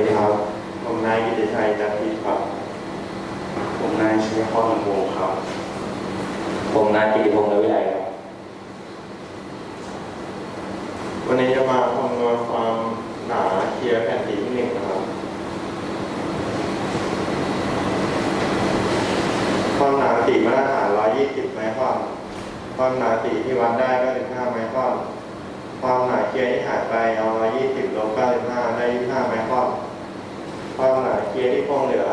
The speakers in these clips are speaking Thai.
ดีครับ ผมนายกิติชัยจันทิพย์ครับ ผมนายชัยพรวงศ์ครับ ผมนายกิติพงศ์นวิไลครับ วันนี้จะมาคำนวณความหนาเคลียร์แผ่นสีที่หนึ่งนะครับ ความหนาสีมาตรฐาน 120 ไมครอน ความหนาสีที่วัดได้ก็ 15 ไมครอน ความหนาเคลียร์ที่หายไปเอา120ลบ95ได้ งเหลือ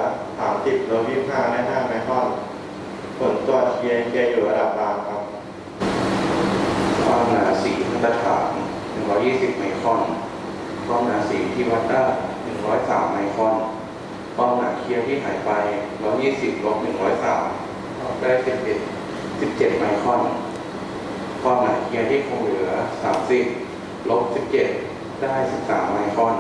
30ลบ25ได้5ไมครอนผลตรวเคียร์เคียร์อยู่ระดับกลางครับ ความหนาสีมาตรฐาน 120 ไมครอน ความหนาสีที่วัดได้ 103 ไมครอน ความหนาเคียร์ที่หายไป 120ลบ103ได้11 17 ไมครอน ความหนาเคียร์ที่คงเหลือ 30ลบ17 ได้ 13 ไมครอน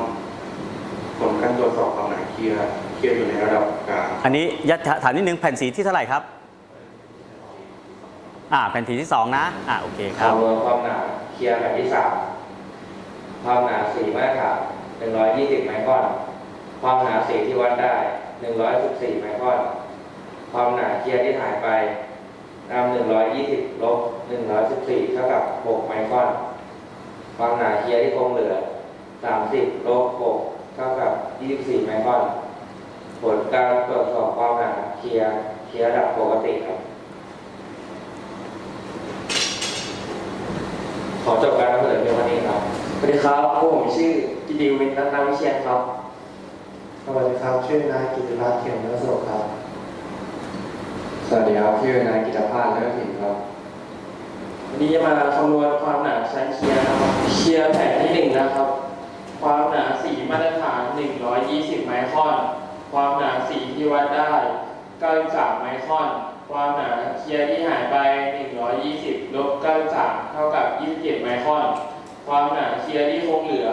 ผลการตรวจสอบความหนาเคียร์ เคลียร์อยู่ในระดับกลางอันนี้ยัดถามนิดนึงแผ่นสีที่เท่าไหร่ครับ อ่าแผ่นสีที่สองนะ อ่าโอเคครับคำนวณความหนาเคลียร์แผ่นที่สามความหนาสีมาตรฐาน120ไมครอน ความหนาสีที่วัดได้114ไมครอน ความหนาเคลียร์ที่หายไปนำ120ลบ114เท่ากับ6ไมครอน ความหนาเคลียร์ที่คงเหลือ30ลบ6เท่ากับ24ไมครอน ผลการตรวจสอบความหนาเคลียร์เคลียร์ระดับปกติครับ ขอจบการนำเสนอเพียงเท่านี้ครับ สวัสดีครับพวกผมชื่อกิติวินรัตนาวิเชียนครับ สวัสดีครับ ชื่อนายกิติรัตน์เขียนนสุขครับ สวัสดีครับ ชื่อนายกิตภาสและถิ่นครับ วันนี้จะมาคำนวณความหนาชั้นเคลียร์นะครับเคลียร์แผ่นที่หนึ่งนะครับ ความหนาสีมาตรฐาน 120 ไมครอน ความหนาสีที่วัดได้93ไมครอน ความหนาเคลียร์ที่หายไป 120ลบ93 เท่ากับ 27 ไมครอน ความหนาเคลียร์ที่คงเหลือ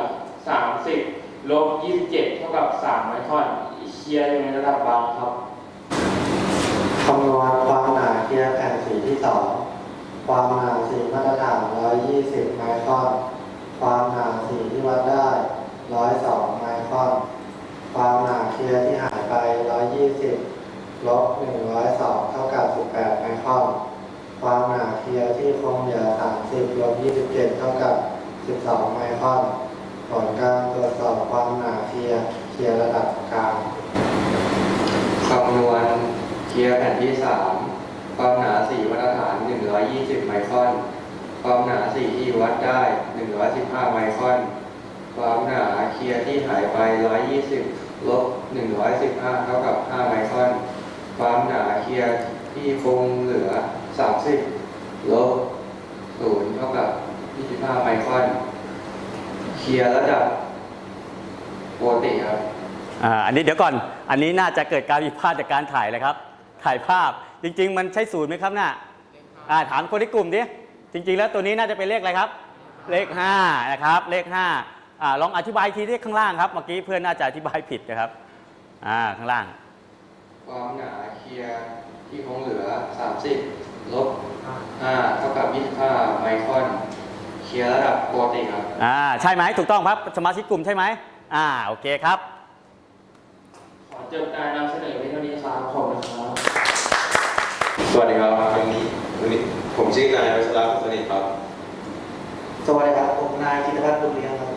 30ลบ27 เท่ากับ 3 ไมครอนเคลียร์อยู่ในระดับบางครับคำนวณความหนาเคลียร์แผ่นสีที่สองความหนาสีมาตรฐาน 120 ไมครอน ความหนาสีที่วัดได้ 102 ไมครอน ความหนาเคลียร์ที่ หายไป120ลบ102เท่ากับ18ไมครอนความหนาเคียร์ที่คงเหลือ30ลบ27เท่ากับ12ไมครอนผลการตรวจสอบความหนาเคียร์เคียร์ระดับกลางคำนวณเคียร์แผ่นที่3ความหนาสีมาตรฐาน120ไมครอนความหนาสีที่วัดได้115ไมครอนความหนาเคียร์ที่หายไป 120 ลบ 115 เท่ากับ 5 ไมครอน ความหนาเคลียร์ที่คงเหลือ 30 ลบ0เท่ากับ 25 ไมครอน เคลียร์ระดับปกติครับ อ่าอันนี้เดี๋ยวก่อน อันนี้น่าจะเกิดการผิดพลาดจากการถ่ายเลยครับ ถ่ายภาพ จริง ๆ มันใช่ศูนย์ไหมครับน่ะอ่าถามคนที่กลุ่มดิ จริง ๆ แล้วตัวนี้น่าจะเป็นเลขอะไรครับ เลข5นะครับ เลข5อ่าลองอธิบายทีที่ข้างล่างครับ เมื่อกี้เพื่อนน่าจะอธิบายผิดนะครับ อ่า ข้างล่าง ความหนาเคลียร์ที่คงเหลือ 30 ลบ5เท่ากับ25ไมครอนเคลียร์ระดับปกติครับ อ่าใช่ไหมถูกต้องครับสมาชิกกลุ่มใช่ไหมอ่าโอเคครับ ขอจบการนำเสนอเพียงเท่านี้ครับขอบคุณครับ สวัสดีครับวันนี้วันนี้ผมชื่อนายวัชระพุทธสนิทครับ สวัสดีครับ ผมนายกิตพัฒน์บุญเลี้ยงครับ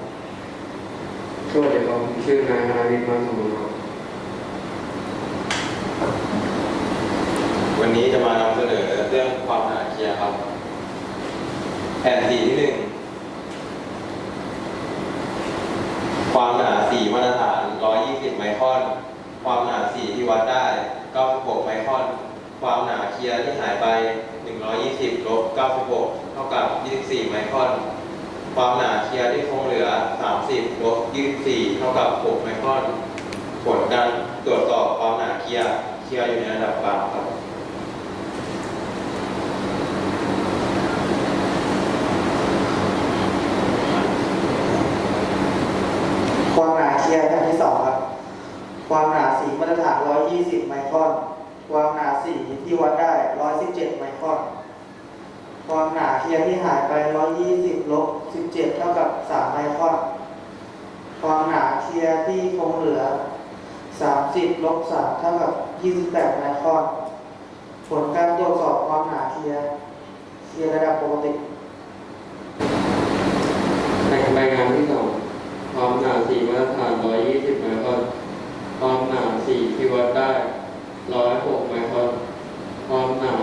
สวัสดีครับชื่อนายนาวิทย์มันสมุนครับวั นี้จะมานำเสนอเรื่องความหนาเคียครับแผ่นสีที่หนึ่งความหนาสีมาตรฐาน 120 ไมครอน ความหนาสีที่วัดได้ 96 ไมครอน ความหนาเคียที่หายไป 120ลบ96 เท่ากับ 24 ไมครอน ความหนาเคียที่คงเหลือ 30ลบ24 เท่ากับ 6 ไมครอน ผลการตรวจสอบความหนาเคียเคียอยู่ในระดับกลางครับ ความหนาเคลียร์แผ่นที่สองครับ ความหนาสีมาตร ฐาน 120 ไมครอน ความหนาสีที่วัดได้ 117 ไมครอน ความหนาเคียร์ที่หายไป 120ลบ17 เท่ากับ 3 ไมครอน ความหนาเคียร์ที่คงเหลือ 30ลบ3เท่ากับ 28 ไมครอน ผลการตรวจสอบความหนาเคียร์เคียร์ระดับปกติในรายงานที่สองความหนาสีมาตรฐาน 120 ไมครอน ความหนาสี่ที่วัดได้106ไมครอนความหนา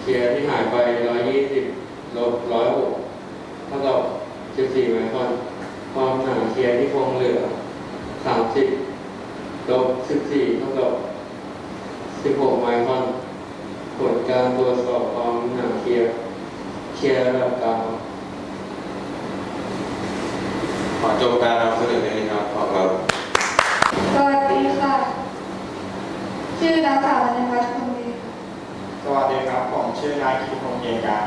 เคลียร์ที่หายไป120ลบ106เท่ากับ14ไมครอนความหนาเคลียร์ที่คงเหลือ30ลบ14เท่ากับ16ไมครอนผลการตรวจสอบความหนาเคลียร์เคลียร์ระดับกลางขอจบการนำเสนอในนี้ครับขอบครับ สวัสดีค่ะ ชื่อนางสาววรรณพัฒน์คงดี สวัสดีครับ ผม ชื่อนายกิติพงษ์เกียรติการ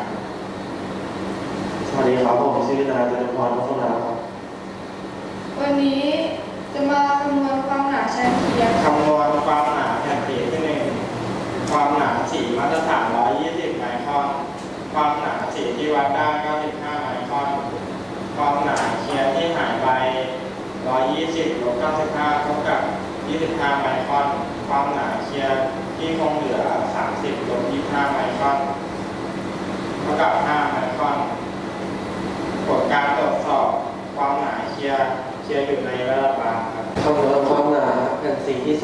สวัสดีครับผมชื่อนายจตุพรพัฒนาครับวันนี้จะมาคำนวณความหนาชั้นเทียมคำนวณความหนาแผ่นสีที่หนึ่งความหนาสีมาตรฐาน 120 ไมครอน ความหนาสีที่วัดได้ 95 ไมครอน ความหนาเคลียร์ที่หายไป 120ลบ95เท่ากับ 25 ไมครอน ความหนาเคลียร์ที่คงเหลือ 30ลบ25ไมครอนเท่ากับ5ไมครอนผลการตรวจสอบความหนาเคลียร์เคลียร์อยู่ในระดับกลางครับคำนวณความหนาแผ่นสีที่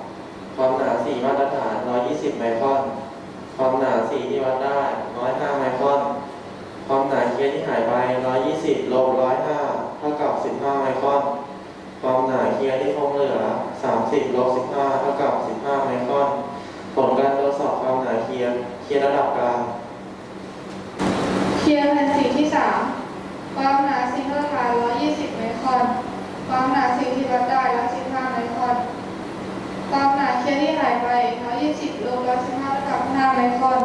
2ความหนาสีมาตรฐาน 120 ไมครอน ความหนาสีที่วัดได้ 105 ไมครอน ความหนาเคลียร์ที่หายไป 120 ลบ 105 เท่ากับ 15 ไมครอน ความหนาเคลียร์ที่คงเหลือ 30 ลบ 15 เท่ากับ 15 ไมครอน ผลการตรวจสอบความหนาเคลียร์เคลียร์ระดับกลาง เคลียร์แผ่นสีที่สามความหนาสีมาตรฐาน 120 ไมครอน ความหนาสีที่วัดได้ 115 ไมครอน ความหนาเคลียร์ที่ หายไป120ลบ115เท่ากับ5ไมครอน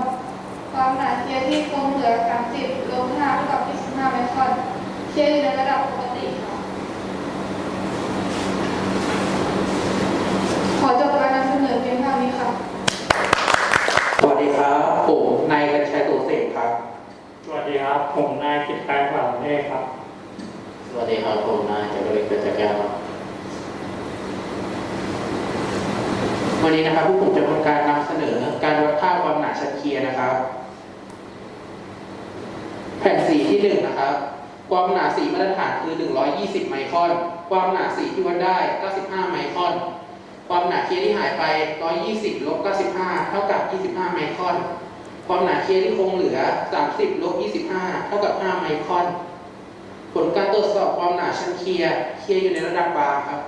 ความหนาเคลียร์ที่คงเหลือ30ลบ5เท่ากับ25ไมครอนเคลียร์อยู่ในระดับปกติค่ะขอจบการนำเสนอเพียงเท่านี้ค่ะสวัสดีครับผมนายกัญชัยตุเสกครับ สวัสดีครับ ผมนายกิตการขวัญเมฆครับ สวัสดีครับผมนายจักรินเกิดจากแก้วครับ วันนี้นะครับพวกผมจะทำการนำเสนอการวัดค่าความหนาชั้นเคลียร์นะครับ แผ่นสีที่หนึ่งนะครับ ความหนาสีมาตรฐานคือ 120 ไมครอน ความหนาสีที่วัดได้ 95 ไมครอน ความหนาเคลียร์ที่หายไป 120 ลบ 95 เท่ากับ 25 ไมครอน ความหนาเคลียร์ที่คงเหลือ 30 ลบ 25 เท่ากับ 5 ไมครอน ผลการตรวจสอบความหนาชั้นเคลียร์ เคลียร์อยู่ในระดับบางครับ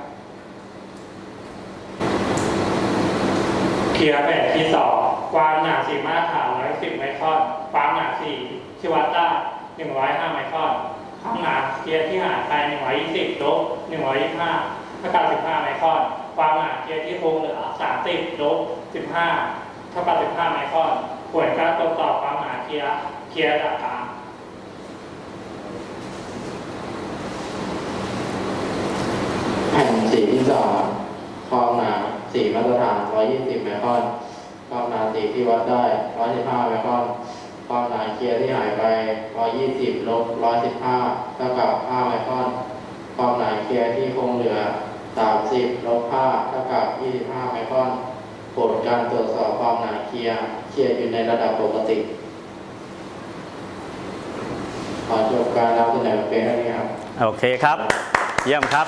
ทียร์แผ่นที่สองความหนาสี่มาตรฐานร้อยสิบไมครความหนาสี่ชิวัตต้าหนึ่งร้อยห้าไมครความหนาเทียร์ที่หารไปหนึ่งร้อยยี่สิบลบหนึ่งร้อยยี่สิบห้าเท่ากับสิบห้าไมครความหนาเทียร์ที่คงเหลือสามสิบลบสิบห้าเท่ากับสิบห้าไมครควรการตรวจสอบความหนาเทียร์เทียร์หลักการแผ่นสี่ที่สองความหนา สี่มาตรฐาน120ไมครอนความหนาสีที่วัดได้115ไมครอนความหนาเคลียร์ที่หายไป120ลบ115เท่ากับ5ไมครอนความหนาเคลียร์ที่คงเหลือ30ลบ5เท่ากับ25ไมครอนผลการตรวจสอบความหนาเคลียร์เคลียร์อยู่ในระดับปกติขอจบการนำเสนอเพียงเท่านี้ครับ โอเคครับ เยี่ยมครับ